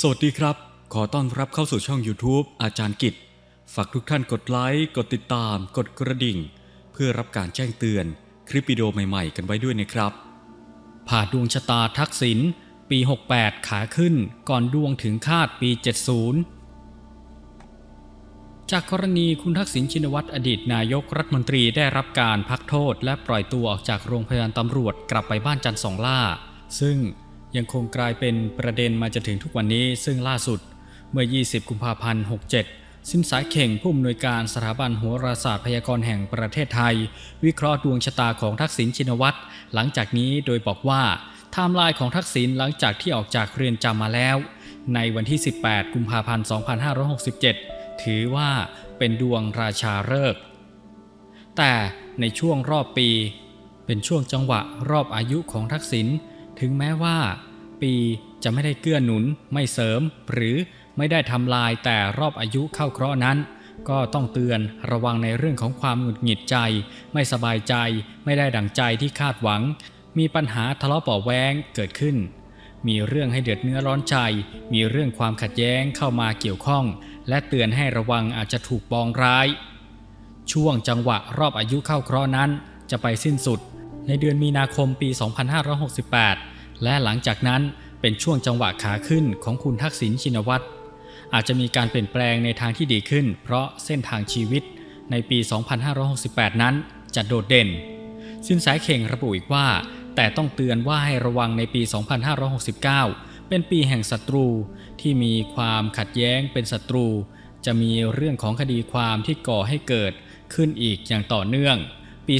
สวัสดีครับ ขอต้อนรับเข้าสู่ช่อง YouTube อาจารย์กิจ ฝากทุกท่านกดไลค์ กดติดตาม กดกระดิ่ง เพื่อรับการแจ้งเตือนคลิปวิดีโอใหม่ๆ กันไว้ด้วยนะครับ ผ่าดวงชะตาทักษิณปี 68 ขาขึ้นก่อนดวงถึงคาดปี 70 จากกรณีคุณทักษิณชินวัตรอดีตนายกรัฐมนตรีได้รับการพักโทษ และปล่อยตัวออกจากโรงพยาบาลตำรวจกลับไปบ้านจันทร์สองล่า ซึ่ง ยังคงกลายเป็นประเด็นมาจนถึงทุกวันนี้ซึ่งล่าสุดเมื่อ 20 กุมภาพันธ์ 67 สินสายเข่งผู้อำนวยการสถาบันโหราศาสตร์พยากรณ์แห่งประเทศไทย วิเคราะห์ดวงชะตาของทักษิณชินวัตรหลังจากนี้โดยบอกว่าไทม์ไลน์ของทักษิณหลังจากที่ออกจากเรือนจำมาแล้ว ในวันที่ 18 กุมภาพันธ์ 2567 ถือว่าเป็นดวงราชาฤกษ์แต่ในช่วงรอบปี เป็นช่วงจังหวะรอบอายุของทักษิณ ถึงแม้ว่า ปีจะไม่ได้เกื้อหนุน ไม่เสริม หรือไม่ได้ทำลายแต่รอบอายุเข้าเคราะห์นั้น ก็ต้องเตือนระวังในเรื่องของความหงุดหงิดใจ ไม่สบายใจ ไม่ได้ดั่งใจที่คาดหวัง มีปัญหาทะเลาะเบาะแวงเกิดขึ้น มีเรื่องให้เดือดเนื้อร้อนใจ มีเรื่องความขัดแย้งเข้ามาเกี่ยวข้อง และเตือนให้ระวังอาจจะถูกปองร้าย ช่วงจังหวะรอบอายุเข้าเคราะห์นั้น จะไปสิ้นสุด ในเดือนมีนาคมปี 2568 และหลังจากนั้นเป็นช่วงจังหวะขาขึ้นของคุณทักษิณชินวัตรอาจจะมีการเปลี่ยนแปลงในทางที่ดีขึ้น เพราะเส้นทางชีวิตในปี 2568 นั้นจะโดดเด่น สินสายเข่งระบุอีกว่า แต่ต้องเตือนว่าให้ระวังในปี 2569 เป็นปีแห่งศัตรูที่มีความขัดแย้งเป็นศัตรู จะมีเรื่องของคดีความที่ก่อให้เกิดขึ้นอีกอย่างต่อเนื่อง ปี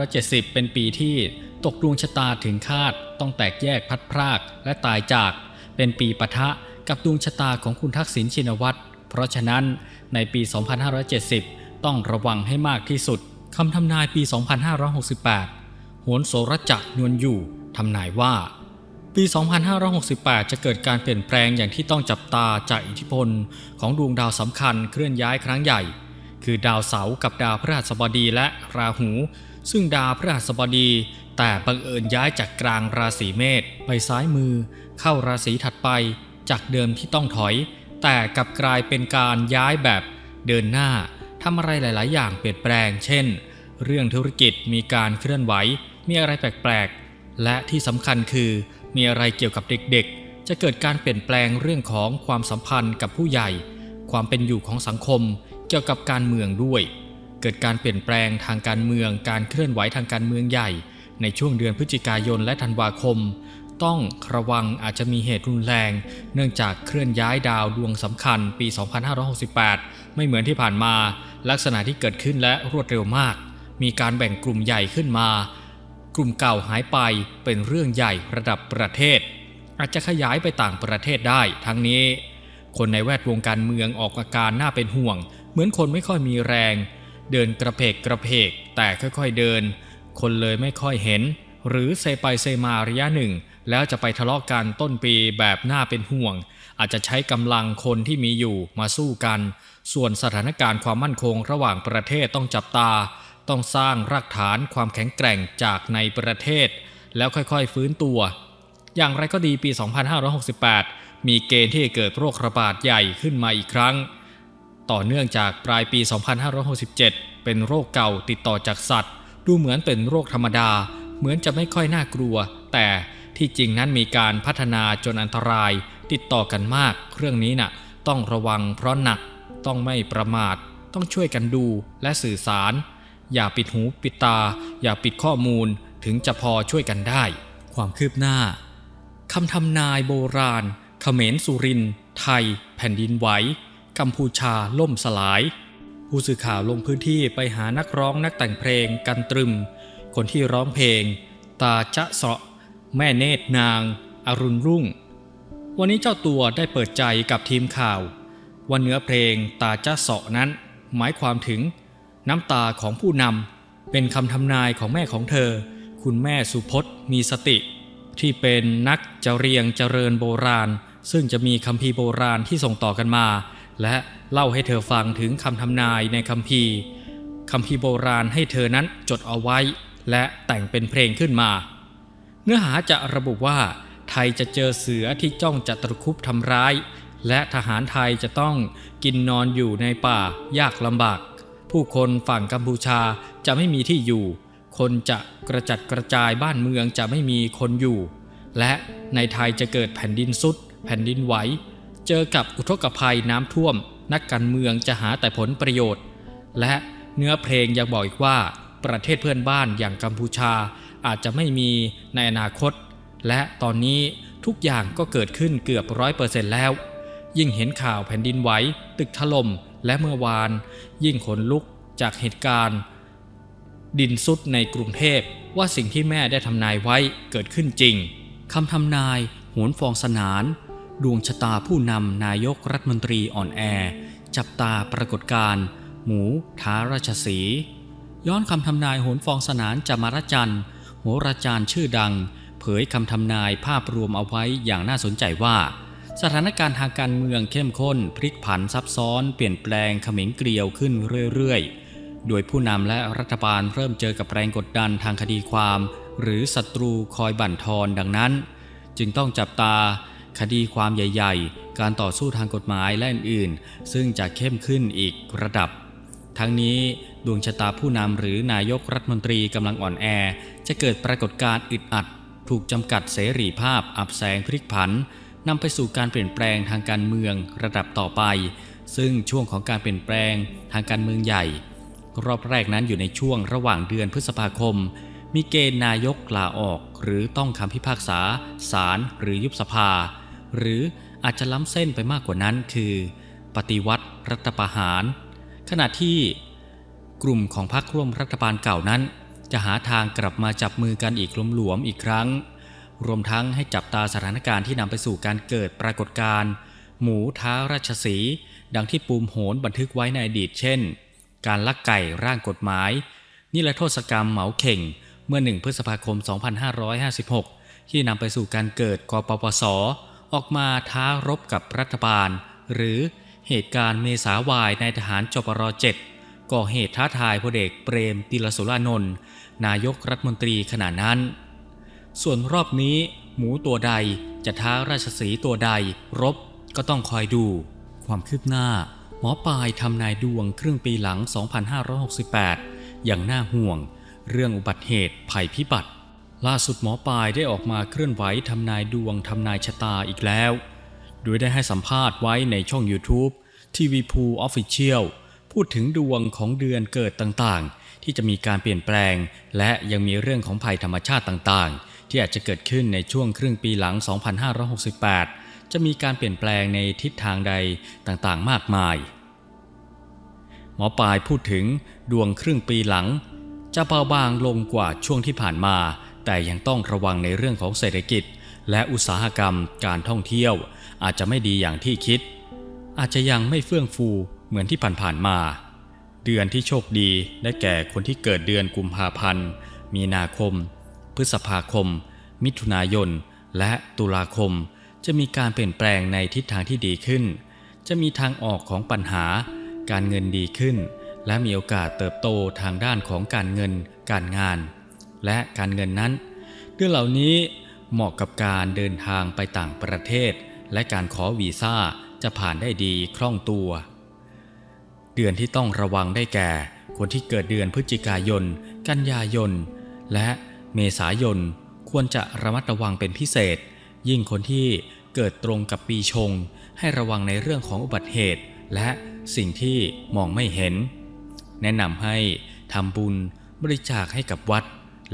2570 เป็นปีที่ ตกดวงชะตาถึงคาดต้องแตกแยกพัดพรากและตายจาก เป็นปีปะทะกับดวงชะตาของคุณทักษิณชินวัตร เพราะฉะนั้นในปี 2570 ต้องระวังให้มากที่สุดคำทำนายปี 2568โหนโสรจักรนวลอยู่ทำนายว่า ปี 2568 จะเกิดการเปลี่ยนแปลงอย่างที่ต้องจับตาจากอิทธิพล ของดวงดาวสำคัญเคลื่อนย้ายครั้งใหญ่ คือดาวเสาร์กับดาวพฤหัสบดีและราหู ซึ่งดาวพฤหัสบดี แต่บังเอิญย้ายจากกลางราศีเมษไปซ้ายมือ เข้าราศีถัดไป จากเดิมที่ต้องถอย แต่กลับกลายเป็นการย้ายแบบเดินหน้าทำอะไรหลาย ๆ อย่างเปลี่ยนแปลง เช่น เรื่องธุรกิจมีการเคลื่อนไหว มีอะไรแปลก ๆ และที่สำคัญคือ มีอะไรเกี่ยวกับเด็ก ๆ จะเกิดการเปลี่ยนแปลงเรื่องของความสัมพันธ์กับผู้ใหญ่ ความเป็นอยู่ของสังคม เกี่ยวกับการเมืองด้วย เกิดการเปลี่ยนแปลงทางการเมือง การเคลื่อนไหวทางการเมืองใหญ่ ในช่วงเดือนพฤศจิกายนและธันวาคม ต้องระวังอาจจะมีเหตุรุนแรง เนื่องจากเคลื่อนย้ายดาวดวงสำคัญปี 2568 ไม่เหมือนที่ผ่านมา ลักษณะที่เกิดขึ้นและรวดเร็วมาก มีการแบ่งกลุ่มใหญ่ขึ้นมา กลุ่มเก่าหายไปเป็นเรื่องใหญ่ระดับประเทศ อาจจะขยายไปต่างประเทศได้ ทั้งนี้ คนในแวดวงการเมืองออกอาการน่าเป็นห่วง เหมือนคนไม่ค่อยมีแรง เดินกระเพกกระเพกแต่ค่อยๆเดิน คนเลยไม่ค่อยเห็น หรือเซไปเซมาระยะหนึ่ง แล้วจะไปทะเลาะกันต้นปีแบบน่าเป็นห่วง อาจจะใช้กำลังคนที่มีอยู่มาสู้กัน ส่วนสถานการณ์ความมั่นคงระหว่างประเทศต้องจับตา ต้องสร้างรากฐานความแข็งแกร่งจากในประเทศ แล้วค่อยๆฟื้นตัว อย่างไรก็ดีปี 2568 มีเกณฑ์ที่จะเกิดโรคระบาดใหญ่ขึ้นมาอีกครั้ง ต่อเนื่องจากปลายปี 2567 เป็นโรคเก่าติดต่อจากสัตว์ ดูเหมือนเป็นโรคธรรมดา เหมือนจะไม่ค่อยน่ากลัว แต่ที่จริงนั้นมีการพัฒนาจนอันตราย ติดต่อกันมาก เรื่องนี้น่ะ ต้องระวังเพราะหนัก ต้องไม่ประมาท ต้องช่วยกันดูและสื่อสาร อย่าปิดหูปิดตา อย่าปิดข้อมูล ถึงจะพอช่วยกันได้ ความคืบหน้าคำทำนายโบราณ เขมรสุรินทร์ไทย แผ่นดินไหว กัมพูชาล่มสลาย ผู้สื่อข่าวลงพื้นที่ไปหานักร้องนักแต่งเพลงกันตรึม คนที่ร้องเพลง ตาจะเสาะ แม่เนตรนาง อรุณรุ่ง วันนี้เจ้าตัวได้เปิดใจกับทีมข่าว ว่าเนื้อเพลงตาจะเสาะนั้น หมายความถึง น้ำตาของผู้นำเป็นคำทำนายของแม่ของเธอ คุณแม่สุพจน์มีสติ ที่เป็นนักจะเรียงเจริญโบราณซึ่งจะมีคัมภีโบราณที่ส่งต่อกันมา และเล่าให้เธอฟังถึงคำทำนายในคัมภีร์คัมภีร์โบราณให้เธอนั้นจดเอาไว้ และแต่งเป็นเพลงขึ้นมา เนื้อหาจะระบุว่า ไทยจะเจอเสือที่จ้องจะตะครุบทำร้าย และทหารไทยจะต้องกินนอนอยู่ในป่ายากลำบาก ผู้คนฝั่งกัมพูชาจะไม่มีที่อยู่ คนจะกระจัดกระจายบ้านเมืองจะไม่มีคนอยู่ และในไทยจะเกิดแผ่นดินสุด แผ่นดินไหว เจอกับอุทกภัยน้ำท่วม นักการเมืองจะหาแต่ผลประโยชน์ และเนื้อเพลงยังบอกอีกว่า ประเทศเพื่อนบ้านอย่างกัมพูชาอาจจะไม่มีในอนาคต และตอนนี้ทุกอย่างก็เกิดขึ้นเกือบร้อยเปอร์เซ็นต์แล้ว ยิ่งเห็นข่าวแผ่นดินไหวตึกถล่มและเมื่อวาน ยิ่งขนลุกจากเหตุการณ์ ดินสุดในกรุงเทพว่าสิ่งที่แม่ได้ทำนายไว้เกิดขึ้นจริงคำทำนายโหนฟองสนาน ดวงชะตาผู้นำนายกรัฐมนตรีอ่อนแอ จับตาปรากฏการณ์หมูท้าราชสี ย้อนคำทำนายโหนฟองสนานจามรจันทร์โหราจารย์ชื่อดัง เผยคำทำนายภาพรวมเอาไว้อย่างน่าสนใจว่า สถานการณ์ทางการเมืองเข้มข้น พลิกผันซับซ้อน เปลี่ยนแปลงเขมิงเกลียวขึ้นเรื่อยๆ โดยผู้นำและรัฐบาลเริ่มเจอกับแรงกดดันทางคดีความ หรือศัตรูคอยบั่นทอนดังนั้น จึงต้องจับตา คดีความใหญ่ ๆ การต่อสู้ทางกฎหมายและอื่นๆ ซึ่งจะเข้มขึ้นอีกระดับ ทั้งนี้ดวงชะตาผู้นำหรือนายกรัฐมนตรีกำลังอ่อนแอ จะเกิดปรากฏการณ์อึดอัด ถูกจำกัดเสรีภาพ อับแสงพลิกผันนำไปสู่การเปลี่ยนแปลงทางการเมืองระดับต่อไป ซึ่งช่วงของการเปลี่ยนแปลงทางการเมืองใหญ่ รอบแรกนั้นอยู่ในช่วงระหว่างเดือนพฤษภาคม มีเกณฑ์นายกลาออก หรือต้องคำพิพากษาศาลหรือยุบสภา หรืออาจจะล้ำเส้นไปมากกว่านั้นคือ ปฏิวัติรัฐประหาร ขณะที่กลุ่มของพรรคร่วมรัฐบาลเก่านั้น จะหาทางกลับมาจับมือกันอีกหลวมอีกครั้ง รวมทั้งให้จับตาสถานการณ์ที่นำไปสู่การเกิดปรากฏการณ์หมูท้าราชสี ดังที่ปูมโหนบันทึกไว้ในอดีตเช่น การลักไก่ร่างกฎหมาย นิรโทษกรรมเหมาเข่งเมื่อ 1 พฤษภาคม 2556 ที่นำไปสู่การเกิดกปปส ออกมาท้ารบกับรัฐบาล หรือเหตุการณ์เมษาวายในทหารจปร7ก่อเหตุท้าทายพลเอกเปรมติลสุรานนท์นายกรัฐมนตรีขณะนั้น ส่วนรอบนี้หมูตัวใดจะท้าราชสีตัวใดรบก็ต้องคอยดู ความคืบหน้า หมอปลายทำนายดวงครึ่งปีหลัง 2568 อย่างน่าห่วง เรื่องอุบัติเหตุภัยพิบัติ ล่าสุดหมอปลายได้ออกมาเคลื่อนไหวทำนายดวงทำนายชะตาอีกแล้ว โดยได้ให้สัมภาษณ์ไว้ในช่อง YouTube ทีวีพูออฟฟิเชียลพูดถึงดวงของเดือนเกิดต่างๆ ที่จะมีการเปลี่ยนแปลง และยังมีเรื่องของภัยธรรมชาติต่างๆ ที่อาจจะเกิดขึ้นในช่วงครึ่งปีหลัง 2568 จะมีการเปลี่ยนแปลงในทิศทางใดต่างๆ มากมาย หมอปลายพูดถึงดวงครึ่งปีหลัง จะเบาบางลงกว่าช่วงที่ผ่านมา แต่ยังต้องระวังในเรื่องของเศรษฐกิจ และอุตสาหกรรมการท่องเที่ยว อาจจะไม่ดีอย่างที่คิด อาจจะยังไม่เฟื่องฟูเหมือนที่ผ่านๆมา เดือนที่โชคดีได้แก่คนที่เกิดเดือนกุมภาพันธ์ มีนาคม พฤษภาคม มิถุนายน และตุลาคม จะมีการเปลี่ยนแปลงในทิศทางที่ดีขึ้น จะมีทางออกของปัญหา การเงินดีขึ้น และมีโอกาสเติบโตทางด้านของการเงิน การงาน และการเงินนั้น เรื่องเหล่านี้เหมาะกับการเดินทางไปต่างประเทศ และการขอวีซ่าจะผ่านได้ดีคล่องตัว เดือนที่ต้องระวังได้แก่ คนที่เกิดเดือนพฤศจิกายน กันยายน และเมษายนควรจะระมัดระวังเป็นพิเศษ ยิ่งคนที่เกิดตรงกับปีชง ให้ระวังในเรื่องของอุบัติเหตุ และสิ่งที่มองไม่เห็น แนะนำให้ทำบุญบริจาคให้กับวัด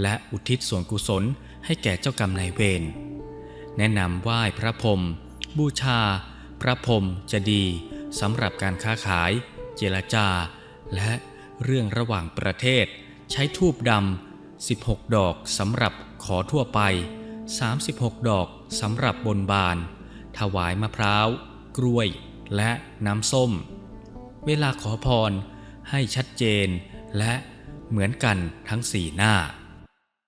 และอุทิศส่วนกุศลให้แก่เจ้ากรรมนายเวร แนะนำไหว้พระพรหมบูชา พระพรหมจะดีสำหรับการค้าขาย เจรจา และเรื่องระหว่างประเทศ ใช้ทูบดำ 16 ดอกสำหรับขอทั่วไป 36 ดอกสำหรับบนบาน ถวายมะพร้าว กล้วย และน้ำส้ม เวลาขอพรให้ชัดเจนและเหมือนกันทั้งสี่หน้า